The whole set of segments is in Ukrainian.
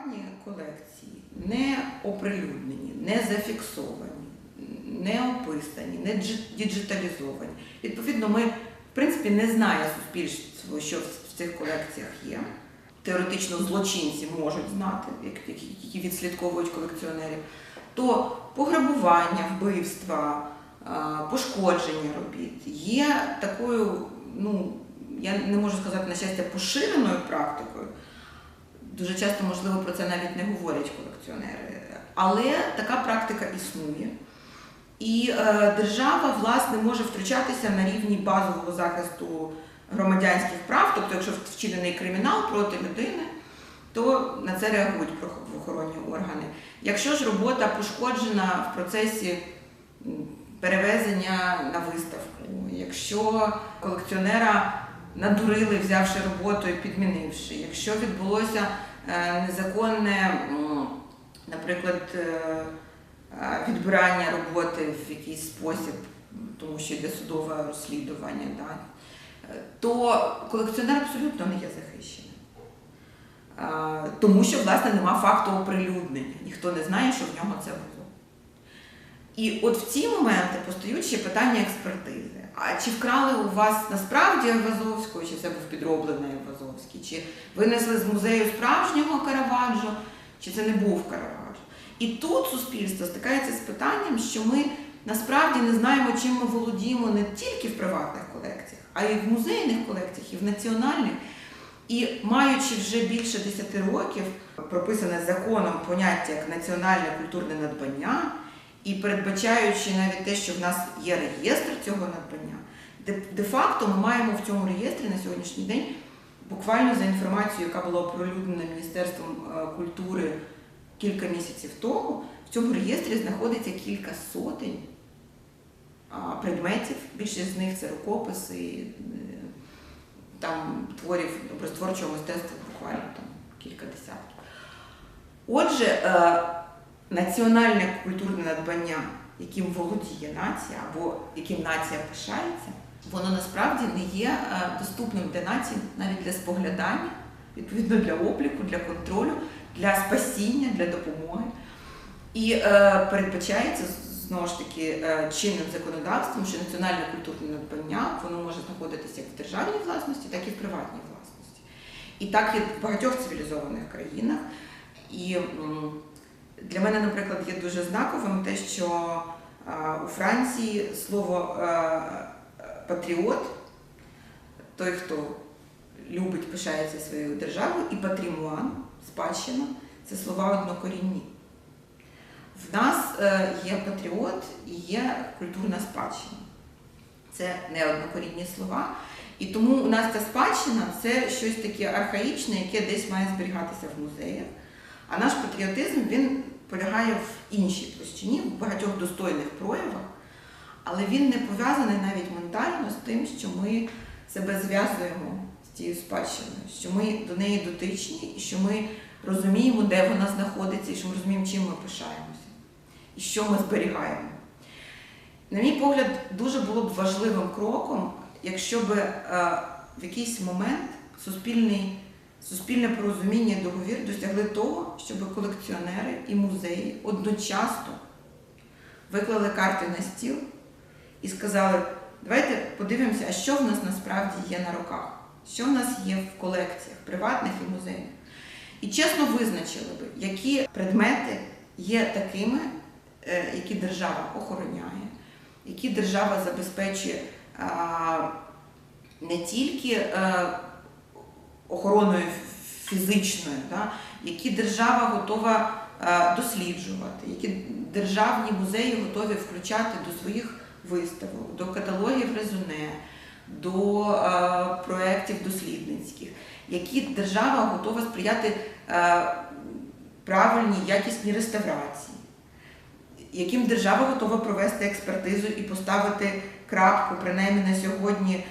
приватні колекції не оприлюднені, не зафіксовані, не описані, не діджиталізовані. Відповідно, ми, в принципі, не знає суспільство, що в цих колекціях є. Теоретично злочинці можуть знати, які відслідковують колекціонерів, то пограбування, вбивства, пошкодження робіт є такою, ну я не можу сказати на щастя, поширеною практикою. Дуже часто, можливо, про це навіть не говорять колекціонери. Але така практика існує. І е, держава, власне, може втручатися на рівні базового захисту громадянських прав, тобто, якщо вчинений кримінал проти людини, то на це реагують правоохоронні органи. Якщо ж робота пошкоджена в процесі перевезення на виставку, якщо колекціонера надурили, взявши роботу і підмінивши, якщо відбулося незаконне, наприклад, е, е, відбирання роботи в якийсь спосіб, тому що йде судове розслідування, да, е, то колекціонер абсолютно не є захищений. Е, Тому що, власне, нема факту оприлюднення. Ніхто не знає, що в нього це було. І от в ці моменти постають ще питання експертизи. А чи вкрали у вас насправді Айвазовського, чи це був підроблений Айвазовський, чи винесли з музею справжнього Караваджо, чи це не був Караваджо? І тут суспільство стикається з питанням, що ми насправді не знаємо, чим ми володіємо не тільки в приватних колекціях, а й в музейних колекціях, і в національних. І маючи вже більше 10 років прописане законом поняття як національне культурне надбання, і передбачаючи навіть те, що в нас є реєстр цього надбання, де- де-факто ми маємо в цьому реєстрі на сьогоднішній день буквально за інформацією, яка була оприлюднена Міністерством е, культури кілька місяців тому, в цьому реєстрі знаходиться кілька сотень предметів. Більшість з них це рукописи, е, там творів образотворчого мистецтва буквально там кілька десятків. Отже, е, національне культурне надбання, яким володіє нація або яким нація пишається, воно насправді не є е, доступним для нації навіть для споглядання, відповідно для обліку, для контролю, для спасіння, для допомоги. І е, передбачається знову ж таки е, чинним законодавством, що національне культурне надбання воно може знаходитися як в державній власності, так і в приватній власності. І так є в багатьох цивілізованих країнах. І для мене, наприклад, є дуже знаковим те, що е, у Франції слово е, патріот, той, хто любить, пишається своєю державою, і патрімуан, спадщина це слова однокорінні. В нас е, є патріот і є культурна спадщина. Це не однокорінні слова. І тому у нас ця спадщина це щось таке архаїчне, яке десь має зберігатися в музеях. А наш патріотизм він полягає в іншій площині, в багатьох достойних проявах, але він не пов'язаний навіть ментально з тим, що ми себе зв'язуємо з цією спадщиною, що ми до неї дотичні, і що ми розуміємо, де вона знаходиться, і що ми розуміємо, чим ми пишаємося, і що ми зберігаємо. На мій погляд, дуже було б важливим кроком, якщо б е, в якийсь момент суспільний, суспільне порозуміння і договір досягли того, щоб колекціонери і музеї одночасно виклали карти на стіл і сказали, давайте подивимося, а що в нас насправді є на руках, що в нас є в колекціях, приватних і музейних. І чесно визначили би, які предмети є такими, е, які держава охороняє, які держава забезпечує не тільки е, охороною фізичною, да, які держава готова е, досліджувати, які державні музеї готові включати до своїх виставок, до каталогів резюме, до е, проєктів дослідницьких, які держава готова сприяти е, правильній якісній реставрації, яким держава готова провести експертизу і поставити крапку, принаймні на сьогодні,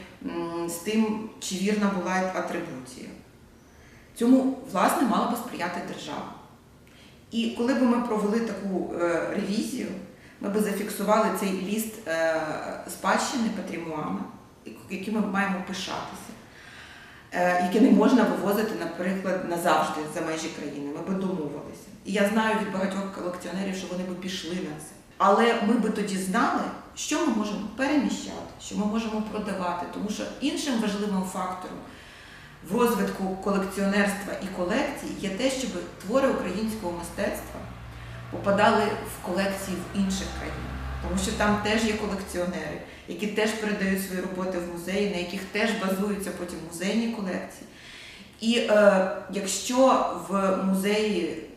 з тим, чи вірна була атрибуція. Цьому, власне, мала би сприяти держава. І коли б ми провели таку е, ревізію, ми б зафіксували цей ліст е, спадщини патрімуана, яким ми маємо пишатися. е, які не можна вивозити, наприклад, назавжди за межі країни. Ми би домовилися. І я знаю від багатьох колекціонерів, що вони би пішли на це. Але ми би тоді знали, що ми можемо переміщати, що ми можемо продавати, тому що іншим важливим фактором в розвитку колекціонерства і колекцій є те, щоб твори українського мистецтва попадали в колекції в інших країнах. Тому що там теж є колекціонери, які теж передають свої роботи в музеї, на яких теж базуються потім музейні колекції. І е, якщо в музеї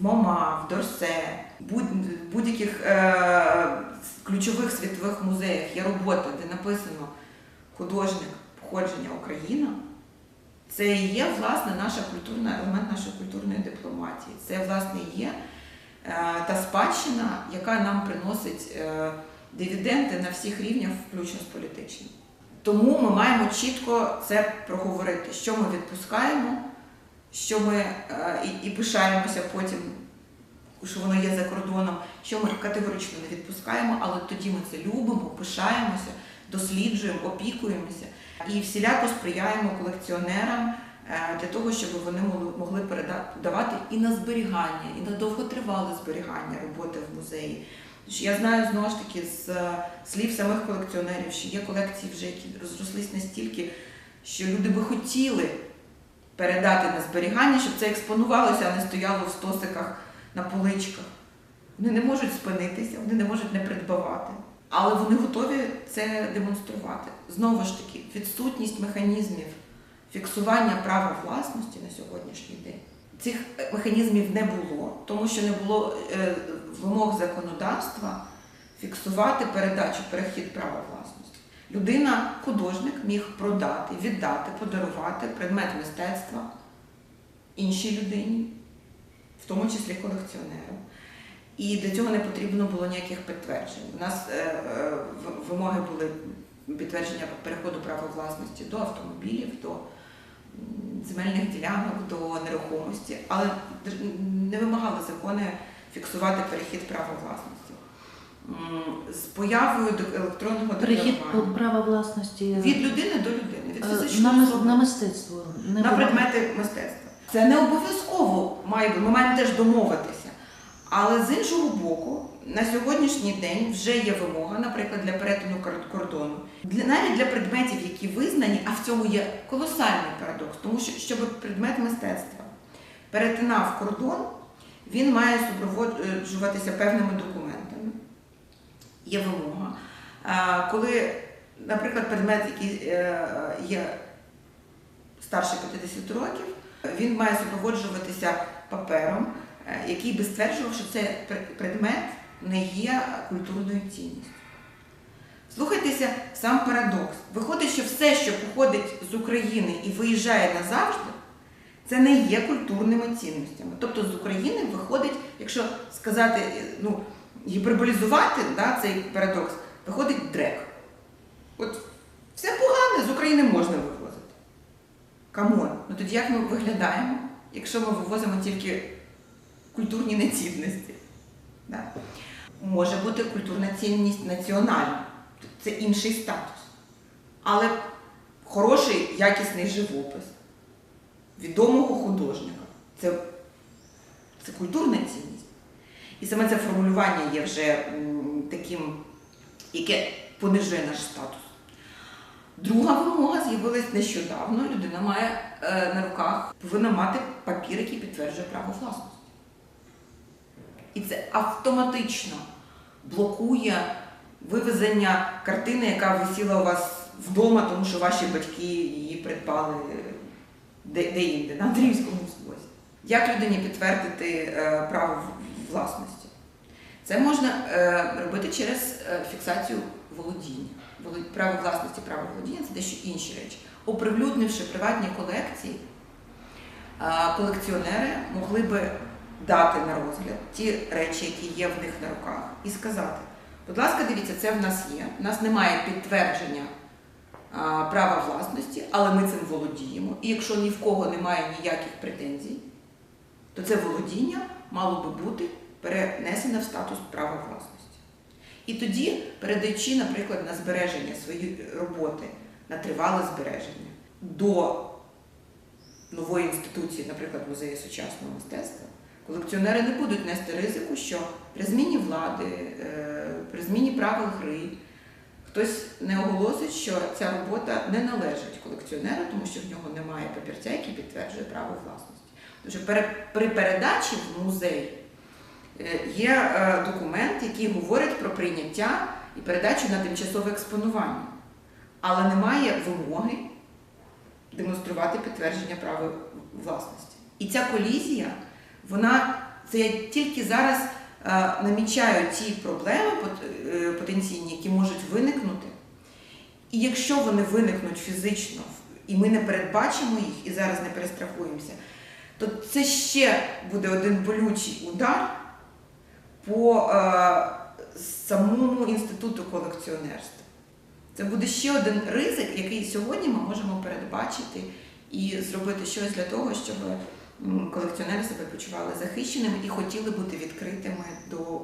в МОМА, в Дорсе, будь- будь-яких е, ключових світових музеях є робота, де написано художник походження Україна, це і є власне наша культурна елемент нашої культурної дипломатії. Це власне є е, та спадщина, яка нам приносить е, дивіденди на всіх рівнях, включно з політичним. Тому ми маємо чітко це проговорити, що ми відпускаємо, що ми е, і, і пишаємося потім, що воно є за кордоном, що ми категорично не відпускаємо, але тоді ми це любимо, пишаємося, досліджуємо, опікуємося і всіляко сприяємо колекціонерам е, для того, щоб вони могли- передавати і на зберігання, і на довготривале зберігання роботи в музеї. Я знаю знову ж таки з е, слів самих колекціонерів, що є колекції вже, які розрослись настільки, що люди би хотіли передати на зберігання, щоб це експонувалося, а не стояло в стосиках на поличках. Вони не можуть спинитися, вони не можуть не придбавати. Але вони готові це демонструвати. Знову ж таки, відсутність механізмів фіксування права власності на сьогоднішній день. Цих механізмів не було, тому що не було е, вимог законодавства фіксувати передачу, перехід права власності. Людина, художник, міг продати, віддати, подарувати предмет мистецтва іншій людині, в тому числі колекціонеру. І для цього не потрібно було ніяких підтверджень. У нас е, е, вимоги були підтвердження переходу права власності до автомобілів, до земельних ділянок, до нерухомості, але не вимагали закони фіксувати перехід права власності. З появою до- електронного Перехід декларування права власності від людини до людини, від е, на, фізичної особи на мистецтво. Не на предмети мистецтва. Це не обов'язково має бути. Ми маємо теж домовитися. Але з іншого боку, на сьогоднішній день вже є вимога, наприклад, для перетину кордону. Для навіть для предметів, які визнані, а в цьому є колосальний парадокс, тому що щоб предмет мистецтва перетинав кордон, він має супроводжуватися певними документами. Є вимога. Коли, наприклад, предмет, який е, є старше 50 років, він має супроводжуватися папером, е, який би стверджував, що цей предмет не є культурною цінністю. Слухайтеся сам парадокс. Виходить, що все, що походить з України і виїжджає назавжди, це не є культурними цінностями. Тобто з України виходить, якщо сказати, е, ну, гіперболізувати да, цей парадокс, виходить дрек. От все погане з України можна вивозити. Камон. Ну тоді як ми виглядаємо, якщо ми вивозимо тільки культурні нецінності? Да. Може бути культурна цінність національна, це інший статус. Але хороший, якісний живопис відомого художника це, це культурна цінність. І саме це формулювання є вже таким, яке понижує наш статус. Друга вимога з'явилась нещодавно. Людина має е, на руках, повинна мати папір, який підтверджує право власності. І це автоматично блокує вивезення картини, яка висіла у вас вдома, тому що ваші батьки її придбали де, де інде, на Андріївському звозі. Як людині підтвердити е, право власності? Це можна е, робити через е, фіксацію володіння. Право власності, право володіння це дещо інші речі. Оприлюднивши приватні колекції, е, колекціонери могли би дати на розгляд ті речі, які є в них на руках, і сказати: будь ласка, дивіться, це в нас є. У нас немає підтвердження права власності, але ми цим володіємо. І якщо ні в кого немає ніяких претензій, то це володіння мало би бути перенесене в статус права власності. І тоді, передаючи, наприклад, на збереження свої роботи, на тривале збереження до нової інституції, наприклад, музею сучасного мистецтва, колекціонери не будуть нести ризику, що при зміні влади, е, при зміні правил гри хтось не оголосить, що ця робота не належить колекціонеру, тому що в нього немає папірця, який підтверджує право власності. При передачі в музей е, є е, документ, який говорить про прийняття і передачу на тимчасове експонування, але немає вимоги демонструвати підтвердження права власності. І ця колізія, вона це я тільки зараз е, намічаю ті проблеми потенційні, які можуть виникнути. І якщо вони виникнуть фізично, і ми не передбачимо їх і зараз не перестрахуємося, то це ще буде один болючий удар по е, самому інституту колекціонерства. Це буде ще один ризик, який сьогодні ми можемо передбачити і зробити щось для того, щоб колекціонери себе почували захищеними і хотіли бути відкритими до.